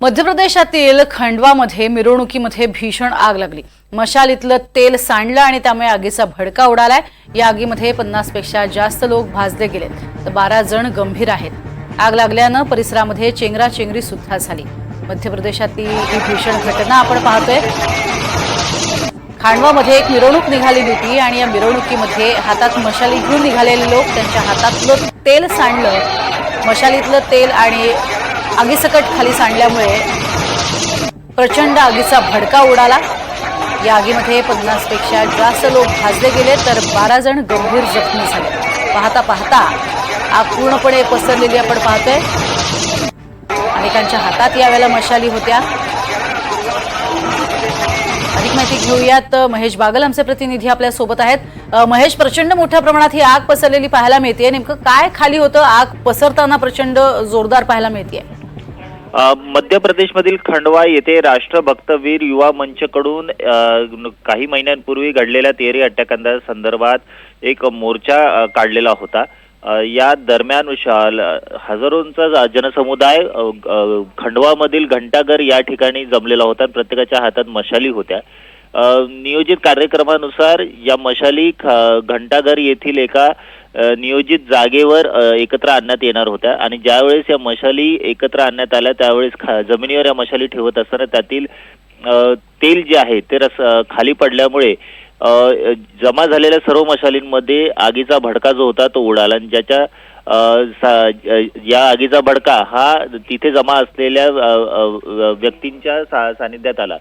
मध्य प्रदेशातील खंडवामध्ये मिरवणुकीमध्ये भीषण आग लागली. मशालीतलं तेल सांडलं आणि त्यामुळे आगीचा भडका उडालाय. या आगीमध्ये पन्नासपेक्षा जास्त लोक भाजले गेलेत. तर बारा जण गंभीर आहेत. आग लागल्यानं परिसरामध्ये चेंगराचेंगरी सुद्धा झाली. मध्य प्रदेशातील ही भीषण घटना आपण पाहतोय. खांडवामध्ये एक मिरवणूक निघालेली होती आणि या मिरवणुकीमध्ये हातात मशाली घेऊन निघालेले लोक त्यांच्या हातातलं तेल सांडलं. मशालीतलं तेल आणि आगीसकट खाली सांडल्यामुळे प्रचंड आगीचा भडका उडाला. या आगीमध्ये पन्नासपेक्षा जास्त लोक भाजले गेले तर बारा जण गंभीर जखमी झाले. पाहता पाहता आग पूर्णपणे पसरलेली आपण पाहतोय. अनेकांच्या हातात यावेळेला मशाली होत्या. अधिक माहिती घेऊयात. महेश बागल आमचे प्रतिनिधी आपल्यासोबत आहेत. महेश प्रचंड मोठ्या प्रमाणात ही आग पसरलेली पाहायला मिळते नेमकं काय खाली होतं? आग पसरताना प्रचंड जोरदार पाहायला मिळते मध्य प्रदेशमधील खंडवा येथे राष्ट्रभक्तवीर युवा मंचकडून काही महिन्यांपूर्वी घडलेल्या तेरी अटॅकांच्या संदर्भात एक मोर्चा काढलेला होता. या दरम्यान हजारोंचा जनसमुदाय खंडवामधील घंटाघर या ठिकाणी जमलेला होता. प्रत्येकाच्या हातात मशाली होत्या. नियोजित कार्यक्रमानुसार या मशाली ख- घंटाघर येथील एका नियोजित जागेवर एकत्र आणण्यात येणार होत्या. आणि ज्यावेळेस या मशाली एकत्र आणण्यात आल्या त्यावेळेस खा- जमिनीवर या मशाली ठेवत असताना त्यातील तेल जे आहे ते रस खाली पडल्यामुळे जमा झालेल्या सर्व मशालींमध्ये आगीचा भडका जो होता तो उडाला. आणि ज्याच्या सा- या आगीचा भडका हा तिथे जमा असलेल्या व्यक्तींच्या सा- सानिध्यात आला.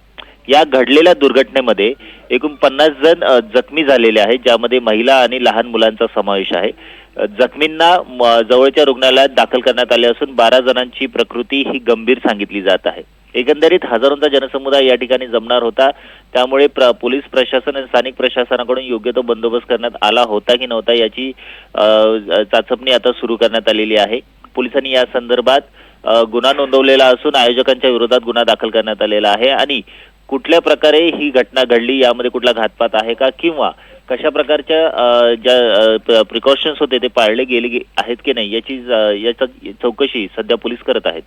या घडलेल्या दुर्घटनेमध्ये एकूण पन्नास जण जखमी झालेले आहेत ज्यामध्ये महिला आणि लहान मुलांचा समावेश आहे. जखमींना जवळच्या रुग्णालयात दाखल करण्यात आले असून बारा जणांची प्रकृती ही गंभीर सांगितली जात आहे. एकंदरीत हजारोंचा जनसमुदाय या ठिकाणी जमणार होता. त्यामुळे प्र, पोलीस प्रशासन आणि स्थानिक प्रशासनाकडून योग्य तो बंदोबस्त करण्यात आला होता की नव्हता याची चाचपणी आता सुरू करण्यात आलेली आहे. पोलिसांनी या संदर्भात गुन्हा नोंदवलेला असून आयोजकांच्या विरोधात गुन्हा दाखल करण्यात आलेला आहे आणि कुठल्या प्रकारे ही घटना घडली यामध्ये कुठला घातपात आहे का? किंवा कशा प्रकारच्या ज्या प्रिकॉशन्स होते ते पाळले गेले आहेत की नाही? याची याचा चौकशी सध्या पोलीस करत आहेत.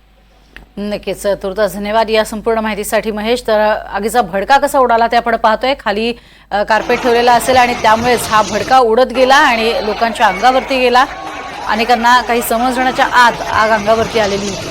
नक्कीच तुर्तास धन्यवाद या संपूर्ण माहितीसाठी महेश. तर आगीचा भडका कसा उडाला ते आपण पाहतोय. खाली कार्पेट ठेवलेला असेल आणि त्यामुळेच हा भडका उडत गेला आणि लोकांच्या अंगावरती गेला. अनेकांना काही समजण्याच्या आत आग अंगावरती आलेली होती.